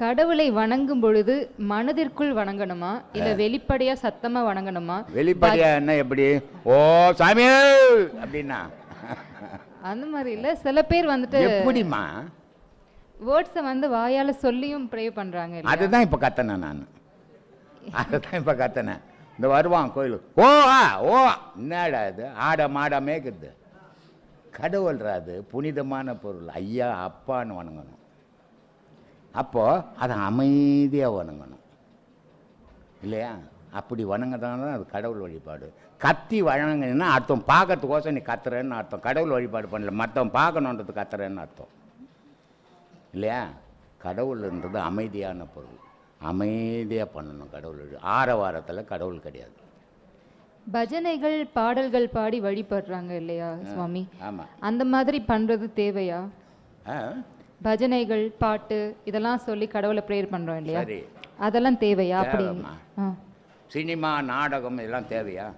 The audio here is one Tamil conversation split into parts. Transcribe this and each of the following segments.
கடவுளை வணங்கும் பொழுது மனதிற்குள் வணங்கணுமா? இல்ல வெளிப்படையா சத்தமா வணங்கணுமா? வெளிப்படையா என்ன எப்படி? ஓ சாமி! அப்படின்னா. அந்த மாதிரி இல்ல. சில பேர் வந்துட்டு எப்படிம்மா? வேர்ட்ஸை வந்து வாயால சொல்லியும் ப்ரே பண்றாங்க? அதுதான் இப்போ கத்தனேன் நான். அதுதான் இப்போ கத்தனேன் இந்த வருவான் கோயிலுக்கு ஓ ஆ ஓ என்னடா இது? ஆட மாட மேய்க்குது கடவுள்ரா அது. புனிதமான பொருள். ஐயா அப்பான்னு வணங்கணும். அப்போ அதை அமைதியாக வணங்கணும். இல்லையா? அப்படி வணங்கதான அது கடவுள் வழிபாடு. கத்தி வணங்கினா அர்த்தம். பார்க்கறதுக்கோசம் நீ கத்துறேன்னு அர்த்தம். கடவுள் வழிபாடு பண்ணல. மற்றவன் பார்க்கணுன்றது கத்துறேன்னு அர்த்தம். இல்லையா? கடவுள்ன்றது அமைதியான பொருள். அமைதியாக பண்ணணும் கடவுள் ஆரவாரத்தில் கடவுள் கிடையாது. பஜனைகள் பாடல்கள் பாடி வழிபடுறாங்க இல்லையா சுவாமி? ஆமாம் அந்த மாதிரி பண்றது தேவையா? பஜனைகள் பாட்டு இதெல்லாம் சொல்லி கடவுளை ப்ரேயர் பண்றோம் இல்லையா? சரி. அதெல்லாம் தேவையா அப்படி? தேவைம்மா. ஆ. சினிமா நாடகம் இதெல்லாம் தேவையா?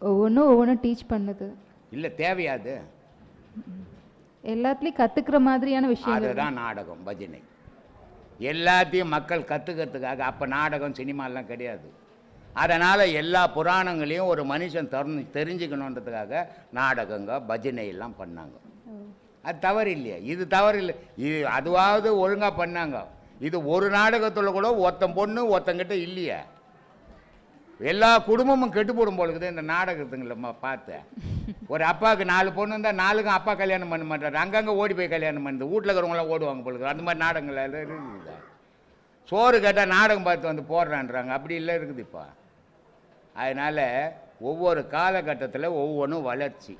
ஒவ்வொன்றும் ஒவ்வொன்றும் டீச் பண்ணுது. இல்லை தேவையாது எல்லாத்துலயும் கத்துக்கிற மாதிரியான விஷயங்கள். அதுதான் நாடகம் பஜனை. எல்லாத்தையும் மக்கள் கற்றுக்கிறதுக்காக அப்போ நாடகம் சினிமாலாம் கிடையாது. அதனால் எல்லா புராணங்களையும் ஒரு மனுஷன் தெரிஞ்சு தெரிஞ்சுக்கணுன்றதுக்காக நாடகங்க பஜனை எல்லாம் பண்ணாங்க. அது தவறு இல்லையா இது தவறு இல்லை இது அதுவாவது ஒழுங்காக பண்ணாங்க. இது ஒரு நாடகத்தில் கூட ஒருத்தன் பொண்ணு ஒருத்தங்கிட்ட இல்லையே. எல்லா குடும்பமும் கெட்டு போடும் போலுக்குது இந்த நாடகத்துங்களம்மா பார்த்து ஒரு அப்பாவுக்கு நாலு பொண்ணு இருந்தால் நாலுக்கும் அப்பா கல்யாணம் பண்ண மாட்டார். அங்கங்கே ஓடி போய் கல்யாணம் பண்ணுது. வீட்டில் இருக்கிறவங்களாம் ஓடுவாங்க போலுக்கு அந்த மாதிரி நாடகங்கள் எல்லாம் இருக்குது. சோறு கேட்டால் நாடகம் பார்த்து வந்து போடுறான்றாங்க. அப்படி இல்லை இருக்குது இப்போ. அதனால் ஒவ்வொரு காலகட்டத்தில் ஒவ்வொன்றும் வளர்ச்சி.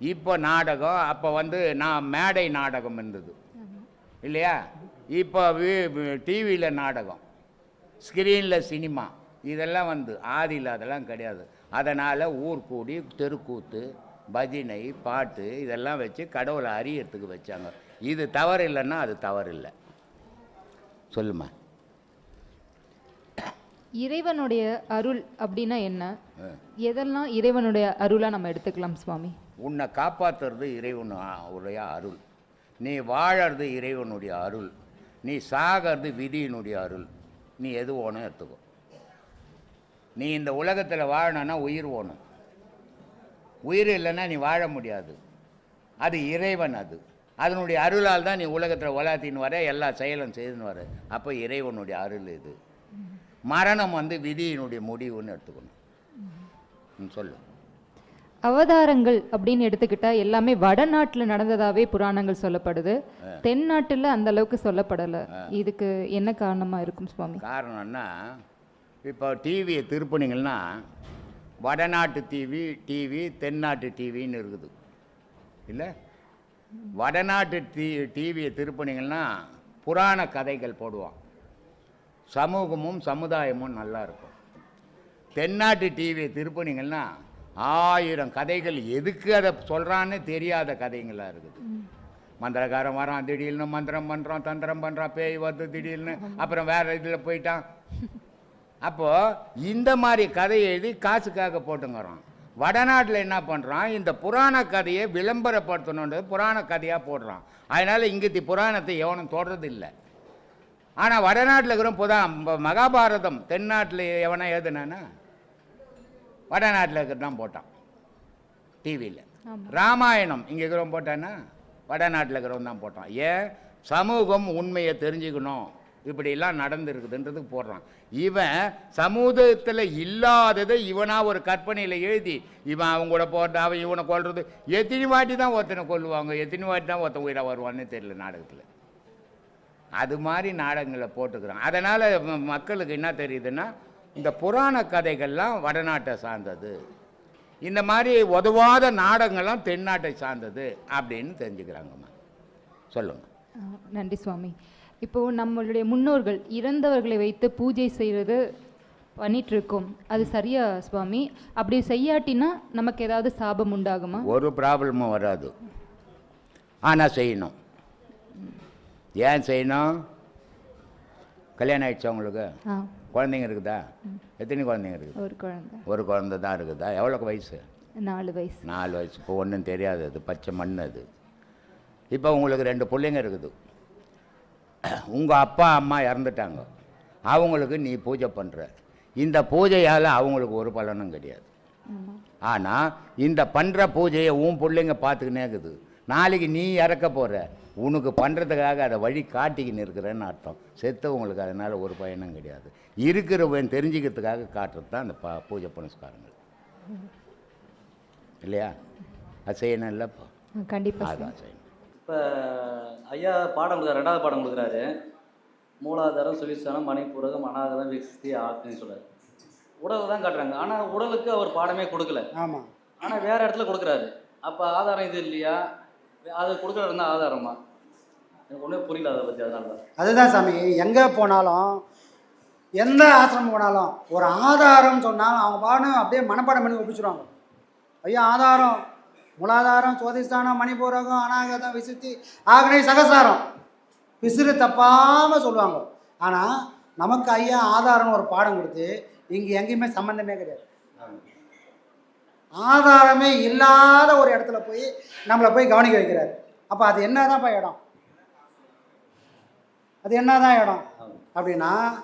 இப்போ நாடகம் அப்போ வந்து நான் மேடை நாடகம் இருந்தது. இல்லையா? இப்போ டிவியில் நாடகம். ஸ்க்ரீனில் சினிமா. இதெல்லாம் வந்து ஆதியில் அதெல்லாம் கிடையாது. அதனால் ஊர் கூடி தெருக்கூத்து பஜனை பாட்டு இதெல்லாம் வச்சு கடவுளை அறியறதுக்கு வச்சாங்க. இது தவறு இல்லைன்னா அது தவறு இல்லை சொல்லுமா? இறைவனுடைய அருள் அப்படின்னா என்ன? எதெல்லாம் இறைவனுடைய அருளா நம்ம எடுத்துக்கலாம் சுவாமி? உன்னை காப்பாற்றுறது இறைவன் உடைய அருள். நீ வாழறது இறைவனுடைய அருள். நீ சாகிறது விதியினுடைய அருள். நீ எது ஓணும் எடுத்துக்கோ. நீ இந்த உலகத்தில் வாழணும்னா உயிர் ஓணும் உயிர் இல்லைன்னா நீ வாழ முடியாது. அது இறைவன் அது. அதனுடைய அருளால் தான் நீ உலகத்தில் வளர்த்தின்னு வர எல்லா செயலும் செய்துன்னு வர. அப்போ இறைவனுடைய அருள் இது. மரணம் வந்து விதியினுடைய முடிவுன்னு எடுத்துக்கணும். ம், சொல்லு. அவதாரங்கள் அப்படின்னு எடுத்துக்கிட்டா எல்லாமே வடநாட்டுல நடந்ததாவே புராணங்கள் சொல்லப்படுது. தென்னாட்டுல அந்த அளவுக்கு சொல்லப்படல. இதுக்கு என்ன காரணமா இருக்கும் சுவாமி? காரணம்னா இப்போ டிவியை திருப்பினீங்கன்னா வடநாட்டு டிவி டிவி தென்னாட்டு டிவின்னு இருக்குது. இல்லை? வடநாட்டு டி டிவியை திருப்பினீங்கன்னா புராண கதைகள் போடுவான். சமூகமும் சமுதாயமும் நல்லா இருக்கும். தென்னாட்டு டிவியை திருப்பினீங்கன்னா ஆயிரம் கதைகள் எதுக்கு அதை சொல்கிறான்னு தெரியாத கதைங்களாக இருக்குது. மந்திரக்காரன் வரான் திடீர்னு மந்திரம் பண்ணுறான் தந்திரம் பண்ணுறான் பேய் வருது திடீர்னு அப்புறம் வேற இதில் போயிட்டான். அப்போது இந்த மாதிரி கதையை எழுதி காசுக்காக போட்டுங்கிறான். வடநாட்டில் என்ன பண்ணுறான் இந்த புராண கதையை விளம்பரப்படுத்தணுன்றது புராண கதையாக போடுறான். அதனால் இங்கத்தி புராணத்தை எவனும் தொடறது இல்லை ஆனால் வடநாட்டில் இருக்கிற புதா மகாபாரதம் தென்னாட்டில் எவனா எழுதுனானா? வடநாட்டில் இருக்கிறது தான் போட்டான் டிவியில் ராமாயணம் இங்கே இருக்கிறவன் போட்டானா வடநாட்டில் இருக்கிறவன் தான் போட்டான். ஏன்? சமூகம் உண்மையை தெரிஞ்சுக்கணும். இப்படிலாம் நடந்திருக்குதுன்றதுக்கு போடுறான். இவன் சமூகத்தில் இல்லாததை இவனா ஒரு கற்பனையில் எழுதி இவன் அவங்க கூட போட்டு அவன் இவனை கொல்றது எத்தனை வாட்டி தான் ஒருத்தனை கொல்லுவாங்க எத்தனை வாட்டி தான் ஒருத்தன் உயிராக வருவான்னு தெரியல நாடகத்தில். அது மாதிரி நாடகங்களை போட்டுக்கிறான். அதனால் மக்களுக்கு என்ன தெரியுதுன்னா இந்த புராண கதைகள்லாம் வடநாட்டை சார்ந்தது. இந்த மாதிரி உதவாத நாடகங்கள்லாம் தென்னாட்டை சார்ந்தது அப்படின்னு தெரிஞ்சுக்கிறாங்கம்மா சொல்லுங்க. ஆ, நன்றி சுவாமி. இப்போ நம்மளுடைய முன்னோர்கள் இறந்தவர்களை வைத்து பூஜை செய்கிறது பண்ணிட்டு இருக்கோம் அது சரியா சுவாமி? அப்படி செய்யாட்டினா நமக்கு ஏதாவது சாபம் உண்டாகுமா? ஒரு ப்ராப்ளமும் வராது. ஆனால் செய்யணும். ஏன் செய்யணும்? கல்யாணம் ஆயிடுச்சா உங்களுக்கு? ஆ. குழந்தைங்க இருக்குதா? எத்தனை குழந்தைங்க இருக்குது? ஒரு குழந்தை. ஒரு குழந்தை தான் இருக்குதா? எவ்வளோ வயசு? நாலு வயசு. நாலு வயசு. இப்போ ஒன்றும் தெரியாது அது. பச்சை மண் அது. இப்போ உங்களுக்கு ரெண்டு பிள்ளைங்க இருக்குது. உங்கள் அப்பா அம்மா இறந்துட்டாங்க. அவங்களுக்கு நீ பூஜை பண்ணுற இந்த பூஜையால் அவங்களுக்கு ஒரு பலனும் கிடையாது. ஆனால் இந்த பண்ணுற பூஜையை உன் பிள்ளைங்க பார்த்துக்கினே இருக்குது. நாளைக்கு நீ இறக்க போகிற உனக்கு பண்ணுறதுக்காக அதை வழி காட்டிக்கின்னு இருக்கிறேன்னு அர்த்தம். செத்தவங்களுக்கு அதனால் ஒரு பயனும் கிடையாது. இருக்கிறவன் தெரிஞ்சுக்கிறதுக்காக காட்டுறது தான் அந்த பா பூஜை புனஸ்காரங்கள். இல்லையா? அது செய்யணும் இல்லைப்பா கண்டிப்பா அதான் செய்யணும் இப்போ ஐயா பாடம் கொடுக்குறாரு ரெண்டாவது பாடம் கொடுக்குறாரு. மூலாதாரம் சுவிஸ்தானம் மணிப்பூரகம் அநாகதம் விக்ஸ்தி ஆக்குன்னு சொல்றாரு. உடலை தான் காட்டுறாங்க. ஆனால் உடலுக்கு அவர் பாடமே கொடுக்கல. ஆமாம் ஆனால் வேற இடத்துல கொடுக்குறாரு. அப்போ ஆதாரம் இது இல்லையா? அது கொடுக்குறது இருந்தால் ஆதாரமா? எனக்கு ஒன்றுமே புரியல அதை பற்றி அதனால. தான் அதுதான் சாமி எங்கே போனாலும் எந்த ஆசிரமம் போனாலும் ஒரு ஆதாரம் சொன்னாலும் அவங்க பாடம் அப்படியே மனப்பாடம் பண்ணி ஒப்பிச்சிருவாங்க. ஐயா ஆதாரம். மூலாதாரம் சோதிஸ்தானம் மணிபூரகம் அநாகதம் விசுத்தி ஆகனை சகசாரம். விசிறு தப்பாமல் சொல்லுவாங்க. ஆனால் நமக்கு ஐயா ஆதாரம்னு ஒரு பாடம் கொடுத்து இங்கே எங்கேயுமே சம்மந்தமே கிடையாது. ஆதாரமே இல்லாத ஒரு இடத்துல போய் நம்மளை போய் கவனிக்க வைக்கிறார். அப்போ அது என்னதான்ப்பா இடம்? அது என்னதான் இடம்? அப்படின்னா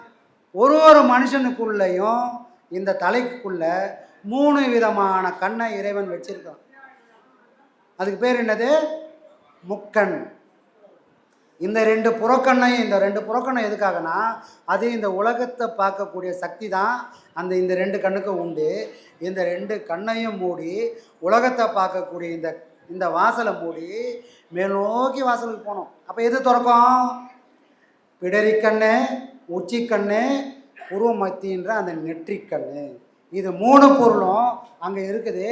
ஒரு ஒரு மனுஷனுக்குள்ளேயும் இந்த தலைக்குள்ள மூணு விதமான கண்ணை இறைவன் வச்சிருக்கான். அதுக்கு பேர் என்னது? முக்கண். இந்த ரெண்டு புறக்கண்ணையும் இந்த ரெண்டு புறக்கண்ணம் எதுக்காகனா அது இந்த உலகத்தை பார்க்கக்கூடிய சக்தி தான் அந்த இந்த ரெண்டு கண்ணுக்கும் உண்டு. இந்த ரெண்டு கண்ணையும் மூடி உலகத்தை பார்க்கக்கூடிய இந்த இந்த வாசலை மூடி மேல் நோக்கி வாசலுக்கு போனோம் அப்போ எது திறக்கும்? பிடரிக்கண்ணு உச்சிக்கண்ணு உருவமத்தின்ற அந்த நெற்றிக்கண்ணு. இது மூணு பொருளும் அங்கே இருக்குது.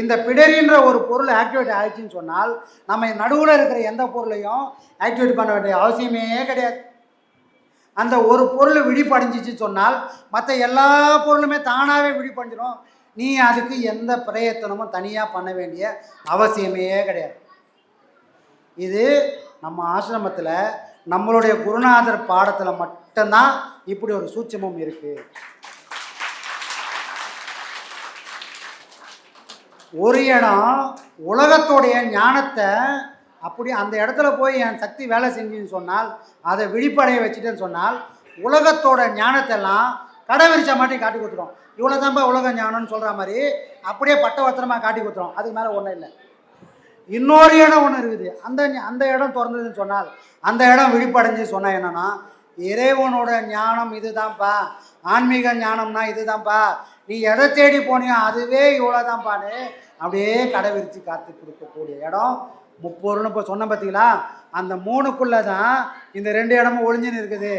இந்த பிடரின்ற ஒரு பொருள் ஆக்டிவேட் ஆயிடுச்சுன்னு சொன்னால் நம்ம நடுவில் இருக்கிற எந்த பொருளையும் ஆக்டிவேட் பண்ண வேண்டிய அவசியமே கிடையாது. அந்த ஒரு பொருள் விழிப்படைஞ்சிச்சு சொன்னால் மற்ற எல்லா பொருளுமே தானாகவே விழிப்படைஞ்சிடும் நீ அதுக்கு எந்த பிரயத்தனமும் தனியாக பண்ண வேண்டிய அவசியமே கிடையாது. இது நம்ம ஆசிரமத்தில் நம்மளுடைய குருநாதர் பாடத்தில் மட்டும்தான் இப்படி ஒரு சூட்சமும் இருக்குது ஒரு இடம் உலகத்தோடைய ஞானத்தை அப்படி அந்த இடத்துல போய் என் சக்தி வேலை செஞ்சுன்னு சொன்னால் அதை விழிப்படைய வச்சுட்டேன்னு சொன்னால் உலகத்தோட ஞானத்தெல்லாம் கடை விரிச்ச மாட்டி காட்டி கொடுத்துரும். இவ்வளோ தான்ப்பா உலக ஞானம்னு சொல்கிற மாதிரி அப்படியே பட்டவத்திரமாக காட்டி கொடுத்துரும். அதுக்கு மேலே ஒன்றும் இல்லை. இன்னொரு இடம் ஒன்று இருக்குது. அந்த அந்த இடம் திறந்ததுன்னு சொன்னால் அந்த இடம் விழிப்படைஞ்சு சொன்னால் என்னன்னா இறைவனோட ஞானம் இதுதான்ப்பா ஆன்மீக ஞானம்னா இதுதான்ப்பா நீ எதை தேடி போனியோ அதுவே இவ்வளோதான்ப்பான்னு அப்படியே கடை விரித்து காத்து கொடுக்கக்கூடிய இடம். முப்பொருள்னு இப்போ சொன்ன பார்த்தீங்களா அந்த மூணுக்குள்ளே தான் இந்த ரெண்டு இடமும் ஒளிஞ்சுன்னு இருக்குது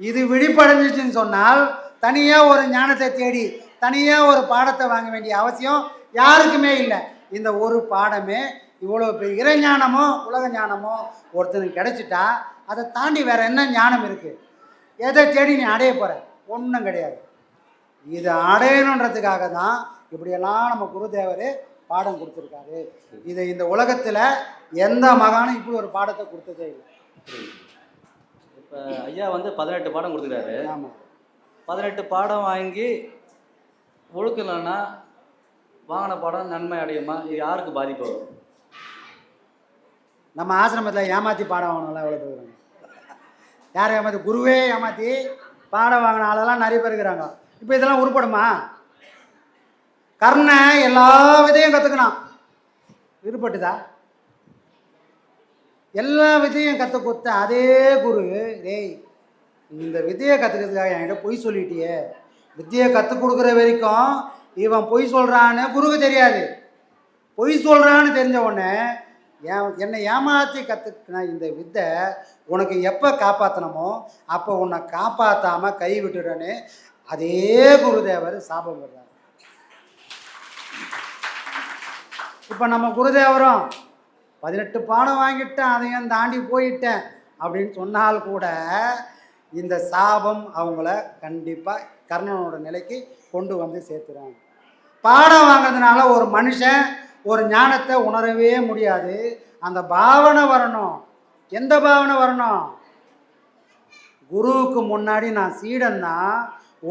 இது விழிப்படைஞ்சிச்சுன்னு சொன்னால் தனியாக ஒரு ஞானத்தை தேடி தனியாக ஒரு பாடத்தை வாங்க வேண்டிய அவசியம் யாருக்குமே இல்லை. இந்த ஒரு பாடமே இவ்வளோ பெரிய இறைஞானமோ உலக ஞானமோ ஒருத்தனுக்கு கிடைச்சிட்டா அதை தாண்டி வேறு என்ன ஞானம் இருக்குது எதை தேடி நீ அடைய போகிற ஒன்றும் கிடையாது. இதை அடையணுன்றதுக்காக தான் இப்படியெல்லாம் நம்ம குருதேவர் பாடம் கொடுத்துருக்காரு. இதை இந்த உலகத்தில் எந்த மகானும் இப்படி ஒரு பாடத்தை கொடுத்ததே இல்லை. இப்போ ஐயா வந்து பதினெட்டு பாடம் கொடுக்குறாரு ஆமாம் பதினெட்டு பாடம் வாங்கி ஒழுக்கலைன்னா வாங்கின பாடம் நன்மை அடையுமா? இது யாருக்கு பாதிப்பு வரும்? நம்ம ஆசிரமத்தில் ஏமாற்றி பாடம் வாங்கினால எவ்வளோ பேர். யார் ஏமாற்றி குருவே ஏமாற்றி பாடம் வாங்கின ஆளெல்லாம் நிறைய பேர் இருக்கிறாங்க. இப்போ இதெல்லாம் உருப்படுமா? கர்ணன் எல்லா விதையும் கற்றுக்கினான் விருப்பட்டுதா? எல்லா விதையும் கற்றுக் கொடுத்த அதே குரு டேய் இந்த வித்தையை கற்றுக்கிறதுக்காக என்கிட்ட பொய் சொல்லிட்டியே. வித்தையை கற்றுக் கொடுக்குற வரைக்கும் இவன் பொய் சொல்கிறான்னு குருக்கு தெரியாது. பொய் சொல்கிறான்னு தெரிஞ்ச உடனே ஏன் என்னை ஏமாற்றி கற்றுக்கின இந்த வித்தை உனக்கு எப்போ காப்பாற்றணுமோ அப்போ உன்னை காப்பாற்றாமல் கை விட்டுடுறேன்னு அதே குருதேவர் சாபம் விடுறார் இப்போ நம்ம குருதேவரும் பதினெட்டு பாடம் வாங்கிட்டேன் அதையும் தாண்டி போயிட்டேன் அப்படின்னு சொன்னால் கூட இந்த சாபம் அவங்கள கண்டிப்பாக கர்ணனோட நிலைக்கு கொண்டு வந்து சேர்த்துறாங்க பாடம் வாங்கிறதுனால ஒரு மனுஷன் ஒரு ஞானத்தை உணரவே முடியாது. அந்த பாவனை வரணும். எந்த பாவனை வரணும்? குருவுக்கு முன்னாடி நான் சீடன் தான்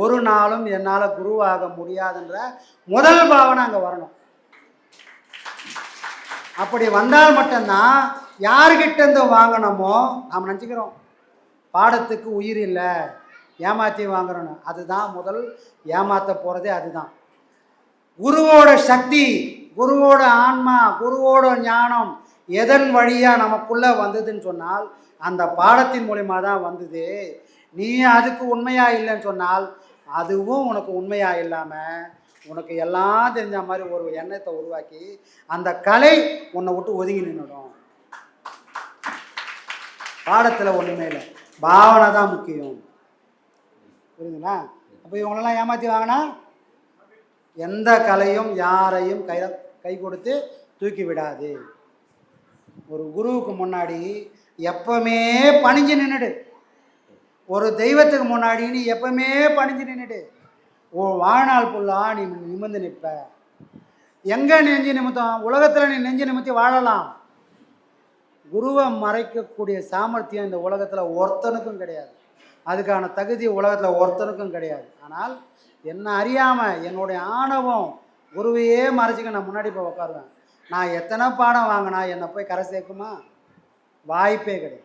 ஒரு நாளும் என்னால் குருவாக முடியாதுன்ற முதல் பாவனை அங்கே வரணும். அப்படி வந்தால் மட்டும்தான் யார்கிட்ட இருந்து வாங்கினோமோ நாம் நினச்சிக்கிறோம். பாடத்துக்கு உயிர் இல்லை ஏமாற்றி வாங்குறோன்னு. அதுதான் முதல் ஏமாற்ற போகிறதே அதுதான். குருவோட சக்தி குருவோட ஆன்மா குருவோட ஞானம் எதன் வழியாக நமக்குள்ளே வந்ததுன்னு சொன்னால் அந்த பாடத்தின் மூலிமா தான் வந்தது. நீ அதுக்கு உண்மையாக இல்லைன்னு சொன்னால் அதுவும் உனக்கு உண்மையாக இல்லாமல் உனக்கு எல்லாம் தெரிஞ்ச மாதிரி ஒரு எண்ணத்தை உருவாக்கி அந்த கலை உன்னை விட்டு ஒதுங்கி நின்றுடும் பாடத்தில் ஒன்றுமே இல்லை. பாவனை தான் முக்கியம். புரியுதுங்களா அப்போ இவங்களெல்லாம் ஏமாற்றி வாங்கினா எந்த கலையும் யாரையும் கை கை கொடுத்து தூக்கி விடாது. ஒரு குருவுக்கு முன்னாடி எப்பவுமே பணிஞ்சு நின்றுடு ஒரு தெய்வத்துக்கு முன்னாடி நீ எப்பவுமே பணிஞ்சு நின்றுடு ஓ வாழ்நாள் ஃபுல்லாக நீ நிமிர்ந்து நிற்ப. எங்கே நெஞ்சு நிமித்தம் உலகத்தில் நீ நெஞ்சு நிமித்தி வாழலாம். குருவை மறைக்கக்கூடிய சாமர்த்தியம் இந்த உலகத்தில் ஒருத்தனுக்கும் கிடையாது. அதுக்கான தகுதி உலகத்தில் ஒருத்தனுக்கும் கிடையாது. ஆனால் என்ன அறியாமல் என்னுடைய ஆணவம் குருவையே மறைச்சிக்க நான் முன்னாடி போய் உட்காருவேன் நான் எத்தனை பாடம் வாங்கினா என்னை போய் கரை சேர்க்குமா? வாய்ப்பே கிடையாது.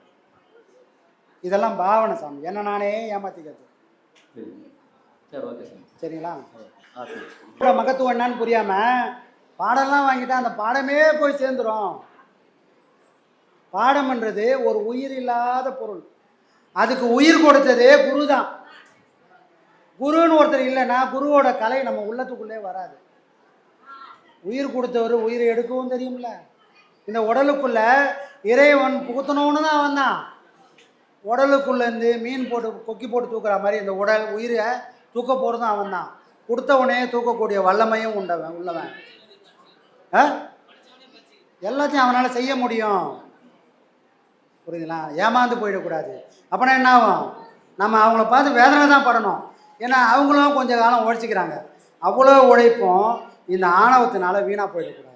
இதெல்லாம் பாவனை சாமி. என்ன நானே ஏமாத்திக்கிறது. சரி. ஓகே சார் சரிங்களா? இதோட மகத்துவம் என்னன்னு புரியாமல் பாடம்லாம் வாங்கிட்டா அந்த பாடமே போய் சேர்ந்துரும். பாடம்ன்றது ஒரு உயிர் இல்லாத பொருள். அதுக்கு உயிர் கொடுத்ததே குரு தான் குருன்னு ஒருத்தர் இல்லைன்னா குருவோட கலை நம்ம உள்ளத்துக்குள்ளே வராது. உயிர் கொடுத்தவர் உயிரை எடுக்கவும் தெரியும்ல. இந்த உடலுக்குள்ள இறைவன் புகுத்தணும்னு தான் வந்தான் உடலுக்குள்ளேருந்து மீன் போட்டு கொக்கி போட்டு தூக்குற மாதிரி இந்த உடல் உயிரை தூக்க போகிறதும் அவன் தான் கொடுத்தவனே தூக்கக்கூடிய வல்லமையும் உண்டவன் உள்ளவன். ஆ? எல்லாத்தையும் அவனால் செய்ய முடியும். புரியுதுங்களா? ஏமாந்து போயிடக்கூடாது. அப்படின்னா என்ன ஆகும்? நம்ம அவங்கள பார்த்து வேதனை தான் படணும். ஏன்னா அவங்களும் கொஞ்சம் காலம் உழைச்சிக்கிறாங்க. அவ்வளோ உழைப்பும் இந்த ஆணவத்தினால வீணாக போயிடக்கூடாது.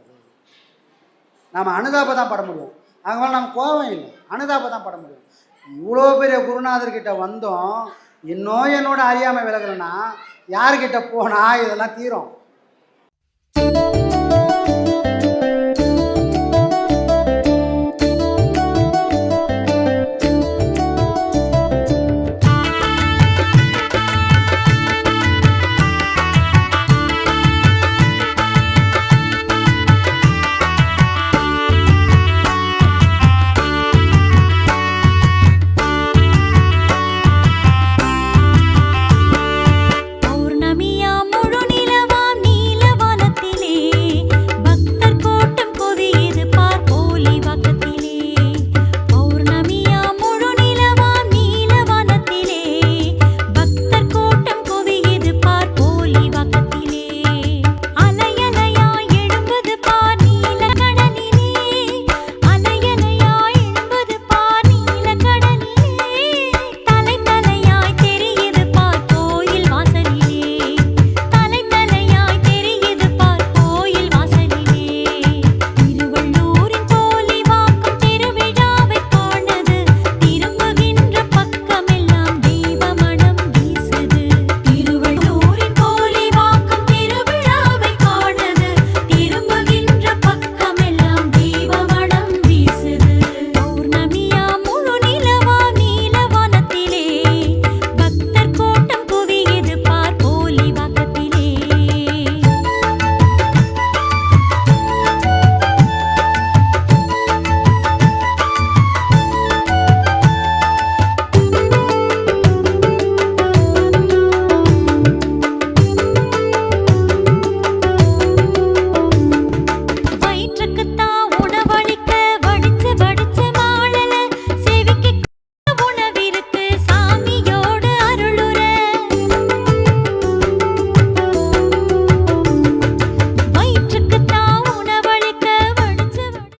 நம்ம அனுதாபம் தான் பட முடியும். அவங்களால நம்ம கோவம் இல்லை. அனுதாபம் தான் பட முடியும். இவ்வளோ பெரிய குருநாதர்கிட்ட வந்தோம் இன்னும் என்னோட அறியாமை விலகலைன்னா யார்கிட்ட போனால் இதெல்லாம் தீரும்?